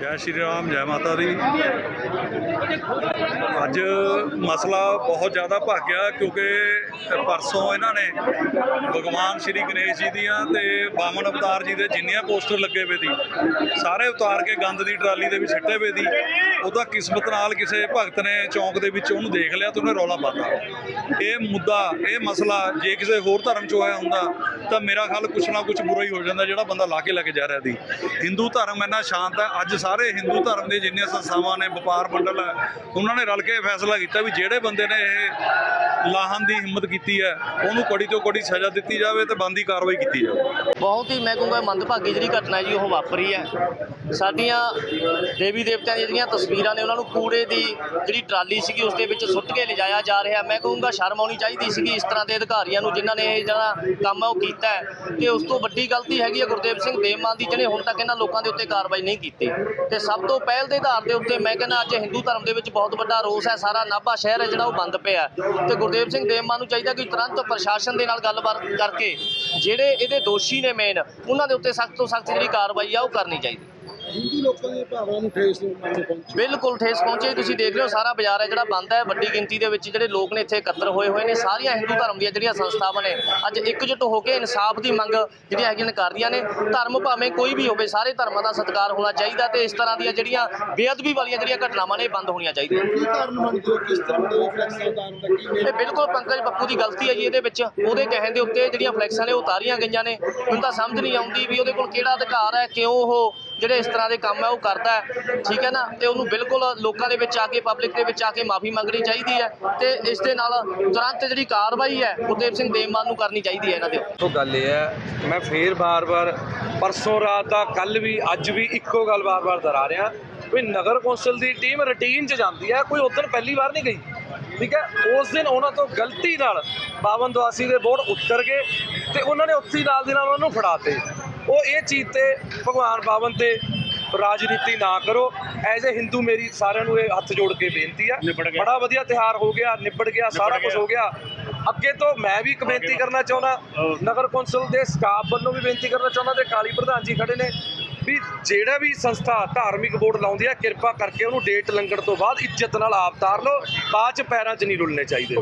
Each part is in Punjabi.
ਜੈ ਸ਼੍ਰੀ ਰਾਮ, ਜੈ ਮਾਤਾ ਦੀ। ਅੱਜ ਮਸਲਾ ਬਹੁਤ ਜ਼ਿਆਦਾ ਭਾਗਿਆ ਕਿਉਂਕਿ ਪਰਸੋਂ ਇਹਨਾਂ ਨੇ ਭਗਵਾਨ ਸ਼੍ਰੀ ਗਣੇਸ਼ ਜੀ ਦੀਆਂ ਤੇ ਬਾਮਨ ਅਵਤਾਰ ਜੀ ਦੇ ਜਿੰਨੀਆਂ ਪੋਸਟਰ ਲੱਗੇ ਪਏ ਸੀ, ਸਾਰੇ ਉਤਾਰ ਕੇ ਗੰਦ ਦੀ ਟਰਾਲੀ ਦੇ ਵਿੱਚ ਸਿੱਟੇ ਪਏ ਸੀ। ਉਹਦਾ ਕਿਸਮਤ ਨਾਲ ਕਿਸੇ ਭਗਤ ਨੇ ਚੌਂਕ ਦੇ ਵਿੱਚ ਉਹਨੂੰ ਦੇਖ ਲਿਆ ਤੇ ਉਹਨੇ ਰੌਲਾ ਪਾਤਾ। ਇਹ ਮੁੱਦਾ, ਇਹ ਮਸਲਾ ਜੇ ਕਿਸੇ ਹੋਰ ਧਰਮ 'ਚ ਹੋਇਆ ਹੁੰਦਾ, ਤਾਂ ਮੇਰਾ ਖਿਆਲ ਕੁਛ ਨਾ ਕੁਛ ਬੁਰਾ ਹੀ ਹੋ ਜਾਂਦਾ ਜਿਹੜਾ ਬੰਦਾ ਲਾ ਕੇ ਲੈ ਕੇ ਜਾ ਰਿਹਾ ਸੀ। ਹਿੰਦੂ ਧਰਮ ਇੰਨਾ ਸ਼ਾਂਤ ਹੈ, ਅੱਜ ਸਾਰੇ ਹਿੰਦੂ ਧਰਮ ਦੇ ਜਿੰਨੀਆਂ ਸੰਸਥਾਵਾਂ ਨੇ, ਵਪਾਰ ਮੰਡਲ ਹੈ ਉਹਨਾਂ ਨੇ ਰਲ ਕੇ ਫੈਸਲਾ ਕੀਤਾ ਵੀ ਜਿਹੜੇ ਬੰਦੇ ਨੇ ਇਹ ਲਾਹਨ ਦੀ ਹਿੰਮਤ ਕੀਤੀ ਹੈ, ਉਹਨੂੰ ਕੜੀ ਤੋਂ ਕੜੀ ਸਜ਼ਾ ਦਿੱਤੀ ਜਾਵੇ ਤੇ ਬੰਦੀ ਕਾਰਵਾਈ ਕੀਤੀ ਜਾਵੇ। ਬਹੁਤ ਹੀ, ਮੈਂ ਕਹੂੰਗਾ, ਮੰਦਭਾਗੀ ਜਿਹੜੀ ਘਟਨਾ ਜੀ, ਉਹ ਵਾਪਰੀ ਹੈ। ਸਾਡੀਆਂ ਦੇਵੀ ਦੇਵਤਿਆਂ ਦੀਆਂ ਜਿਹੜੀਆਂ ਤਸਵੀਰਾਂ ਨੇ, ਉਹਨਾਂ ਨੂੰ ਕੂੜੇ ਦੀ ਜਿਹੜੀ ਟਰਾਲੀ ਸੀਗੀ, ਉਸ ਦੇ ਵਿੱਚ ਸੁੱਟ ਕੇ ਲਿਜਾਇਆ ਜਾ ਰਿਹਾ। ਮੈਂ ਕਹੂੰਗਾ, ਸ਼ਰਮ ਆਉਣੀ ਚਾਹੀਦੀ ਸੀਗੀ ਇਸ ਤਰ੍ਹਾਂ ਦੇ ਅਧਿਕਾਰੀਆਂ ਨੂੰ, ਜਿਨ੍ਹਾਂ ਨੇ ਇਹ ਜਿਹੜਾ ਕੰਮ ਹੈ ਉਹ ਕੀਤਾ ਹੈ। ਤੇ ਉਸ ਤੋਂ ਵੱਡੀ ਗਲਤੀ ਹੈਗੀ ਹੈ ਗੁਰਦੇਵ ਸਿੰਘ ਦੇਵਮਾਨ ਦੀ ਜਿਹਨੇ ਹੁਣ ਤੱਕ ਇਹਨਾਂ ਲੋਕਾਂ ਦੇ ਉੱਤੇ ਕਾਰਵਾਈ ਨਹੀਂ ਕੀਤੀ। ਤੇ ਸਭ ਤੋਂ ਪਹਿਲ ਦੇ ਆਧਾਰ ਦੇ ਉੱਤੇ ਮੈਂ ਕਹਿੰਦਾ, ਅੱਜ ਹਿੰਦੂ ਧਰਮ ਦੇ ਵਿੱਚ ਬਹੁਤ ਵੱਡਾ ਰੋਸ ਹੈ, ਸਾਰਾ ਨਾਭਾ ਸ਼ਹਿਰ ਹੈ ਜਿਹੜਾ ਉਹ ਬੰਦ ਪਿਆ ਤੇ ਗੁਰਦੇਵ ਸਿੰਘ ਦੇਵਮਾਨ ਨੂੰ ਚਾਹੀਦਾ ਕਿ ਤੁਰੰਤ ਪ੍ਰਸ਼ਾਸਨ ਦੇ ਨਾਲ ਗੱਲਬਾਤ ਕਰਕੇ ਜਿਹੜੇ ਇਹਦੇ ਦੋਸ਼ੀ ਨੇ ਮੇਨ ਉਹਨਾਂ ਦੇ ਉੱਤੇ ਸਖਤ ਤੋਂ ਸਖਤ ਜਿਹੜੀ ਕਾਰਵਾਈ ਆ, ਉਹ ਕਰਨੀ ਚਾਹੀਦੀ। ਹਿੰਦੂ ਲੋਕਾਂ ਦੀਆਂ ਭਾਵਨਾਵਾਂ ਨੂੰ ਠੇਸ ਪਹੁੰਚੀ। ਬਿਲਕੁਲ ਠੇਸ ਪਹੁੰਚੇ। ਤੁਸੀਂ ਦੇਖ ਰਹੇ ਹੋ ਸਾਰਾ ਬਾਜ਼ਾਰ ਹੈ ਜਿਹੜਾ ਬੰਦ ਹੈ ਵੱਡੀ ਗਿਣਤੀ ਦੇ ਵਿੱਚ ਜਿਹੜੇ ਲੋਕ ਨੇ ਇੱਥੇ ਇਕੱਤਰ ਹੋਏ ਹੋਏ ਨੇ। ਸਾਰੀਆਂ ਹਿੰਦੂ ਧਰਮ ਦੀਆਂ ਜਿਹੜੀਆਂ ਸੰਸਥਾਵਾਂ ਨੇ ਅੱਜ ਇਕਜੁੱਟ ਹੋ ਕੇ ਇਨਸਾਫ ਦੀ ਮੰਗ ਜਿਹੜੀਆਂ ਹੈਗੀਆਂ ਨੇ ਕਰ ਰਹੀਆਂ ਨੇ। ਧਰਮ ਭਾਵੇਂ ਕੋਈ ਵੀ ਹੋਵੇ ਸਾਰੇ ਧਰਮਾਂ ਦਾ ਸਤਿਕਾਰ ਹੋਣਾ ਚਾਹੀਦਾ ਤੇ ਇਸ ਤਰ੍ਹਾਂ ਦੀਆਂ ਜਿਹੜੀਆਂ ਬੇਅਦਬੀ ਵਾਲੀਆਂ ਜਿਹੜੀਆਂ ਘਟਨਾਵਾਂ ਨੇ ਬੰਦ ਹੋਣੀਆਂ ਚਾਹੀਦੀਆਂ। ਕੀ ਕਾਰਨ ਮੰਨਦੇ ਹੋ ਕਿਸ ਤਰ੍ਹਾਂ ਦੇ ਫਲੈਕਸਾਂ ਦਾ ਕੀ ਇਹ ਬਿਲਕੁਲ ਪੰਕਜ ਬੱਪੂ ਦੀ ਗਲਤੀ ਹੈ ਜੀ ਇਹਦੇ ਵਿੱਚ। ਉਹਦੇ ਕਹਿਣ ਦੇ ਉੱਤੇ ਜਿਹੜੀਆਂ ਫਲੈਕਸਾਂ ਨੇ ਉਹ ਉਤਾਰੀਆਂ ਗਈਆਂ ਨੇ। ਮੈਨੂੰ ਤਾਂ ਸਮਝ ਨਹੀਂ ਆਉਂਦੀ ਵੀ ਉਹਦੇ ਕੋਲ ਕਿਹੜਾ ਅਧਿਕਾਰ ਹੈ ਕਿਉਂ ਉਹ ਜਿਹੜੇ ਇਸ ਤਰ੍ਹਾਂ ਦੇ ਕੰਮ ਹੈ, ਉਹ ਕਰਦਾ ਹੈ, ਠੀਕ ਹੈ ਨਾ? ਤੇ ਉਹਨੂੰ ਬਿਲਕੁਲ ਲੋਕਾਂ ਦੇ ਵਿੱਚ ਆ ਕੇ ਪਬਲਿਕ ਦੇ ਵਿੱਚ ਆ ਕੇ ਮਾਫੀ ਮੰਗਣੀ ਚਾਹੀਦੀ ਹੈ ਤੇ ਇਸ ਦੇ ਨਾਲ ਤੁਰੰਤ ਜਿਹੜੀ ਕਾਰਵਾਈ ਹੈ, ਗੁਰਦੇਵ ਸਿੰਘ ਦੇਵਮਾਨ ਨੂੰ ਕਰਨੀ ਚਾਹੀਦੀ ਹੈ ਇਹਨਾਂ ਦੇ ਉੱਤੇ। ਗੱਲ ਇਹ ਹੈ, ਮੈਂ ਫੇਰ ਬਾਰ-ਬਾਰ ਪਰਸੋਂ ਰਾਤ ਦਾ ਕੱਲ ਵੀ, ਅੱਜ ਵੀ ਇੱਕੋ ਗੱਲ ਬਾਰ-ਬਾਰ ਦੁਹਰਾ ਰਿਹਾ। ਵੀ ਨਗਰ ਕੌਂਸਲ ਦੀ ਟੀਮ ਰੁਟੀਨ 'ਚ ਜਾਂਦੀ ਹੈ, ਕੋਈ ਉਦੋਂ ਪਹਿਲੀ ਵਾਰ ਨਹੀਂ ਗਈ, ਠੀਕ ਹੈ? ਉਸ ਦਿਨ ਉਹਨਾਂ ਤੋਂ ਗਲਤੀ ਨਾਲ ਬਾਵਨ ਦਵਾਸੀ ਦੇ ਬੋਰਡ ਉੱਤਰ ਗਏ ਤੇ ਉਹਨਾਂ ਨੇ ਉੱਥੇ ਨਾਲ ਦੀ ਨਾਲ ਉਹਨਾਂ ਨੂੰ ਫੜਾਤੇ। ਉਹ ਇਹ ਚੀਜ਼ ਤੇ ਭਗਵਾਨ ਬਾਵਨ ਤੇ ਰਾਜਨੀਤੀ ਨਾ ਕਰੋ। ਐਜ਼ ਅ ਹਿੰਦੂ ਮੇਰੀ ਸਾਰਿਆਂ ਨੂੰ ਇਹ ਹੱਥ ਜੋੜ ਕੇ ਬੇਨਤੀ ਆ। ਬੜਾ ਵਧੀਆ ਤਿਹਾਰ ਹੋ ਗਿਆ ਨਿਬੜ ਗਿਆ ਸਾਰਾ ਕੁਝ ਹੋ ਗਿਆ। ਅੱਗੇ ਤੋਂ ਮੈਂ ਵੀ ਇੱਕ ਬੇਨਤੀ ਕਰਨਾ ਚਾਹੁੰਦਾ। ਨਗਰ ਕੌਂਸਲ ਦੇ ਸਟਾਫ ਵੱਲੋਂ ਵੀ ਬੇਨਤੀ ਕਰਨਾ ਚਾਹੁੰਦਾ ਤੇ ਕਾਲੀ ਪ੍ਰਧਾਨ ਜੀ ਖੜੇ ਨੇ। ਵੀ ਜਿਹੜਾ ਵੀ ਸੰਸਥਾ ਧਾਰਮਿਕ ਬੋਰਡ ਲਾਉਂਦੀ ਆ ਕਿਰਪਾ ਕਰਕੇ ਉਹਨੂੰ ਡੇਟ ਲੰਘਣ ਤੋਂ ਬਾਅਦ ਇੱਜ਼ਤ ਨਾਲ ਆਪ ਤਾਰ ਲਓ ਬਾਅਦ ਚ ਪੈਰਾਂ 'ਚ ਨਹੀਂ ਰੁਲਣੇ ਚਾਹੀਦੇ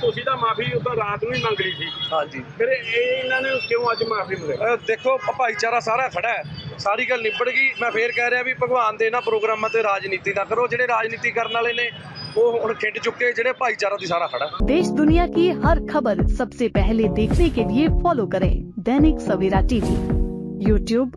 ਤੁਸੀਂ ਤਾਂ ਮਾਫੀ ਉਦੋਂ ਰਾਤ ਨੂੰ ਹੀ ਮੰਗ ਲਈ ਸੀ ਹਾਂਜੀ ਫਿਰ ਇਹ ਇਹਨਾਂ ਨੇ ਕਿਉਂ ਅੱਜ ਮਾਫੀ ਮੰਗੇ ਅਹ ਦੇਖੋ ਭਾਈਚਾਰਾ ਸਾਰਾ ਖੜਾ ਹੈ ਸਾਰੀ ਗੱਲ ਨਿਬੜ ਗਈ ਮੈਂ ਫੇਰ ਕਹਿ ਰਿਹਾ ਵੀ ਭਗਵਾਨ ਦੇ ਇਹਨਾਂ ਪ੍ਰੋਗਰਾਮਾਂ ਤੇ ਰਾਜਨੀਤੀ ਨਾ ਕਰੋ ਜਿਹੜੇ ਰਾਜਨੀਤੀ ਕਰਨ ਵਾਲੇ ਨੇ ਉਹ ਹੁਣ ਖਿੰਡ ਚੁੱਕੇ ਜਿਹੜੇ ਭਾਈਚਾਰਾ ਦੀ ਸਾਰਾ ਖੜਾ ਹੈ। देश दुनिया की हर खबर सबसे पहले देखने के लिए फॉलो करें दैनिक सवेरा टीवी यूट्यूब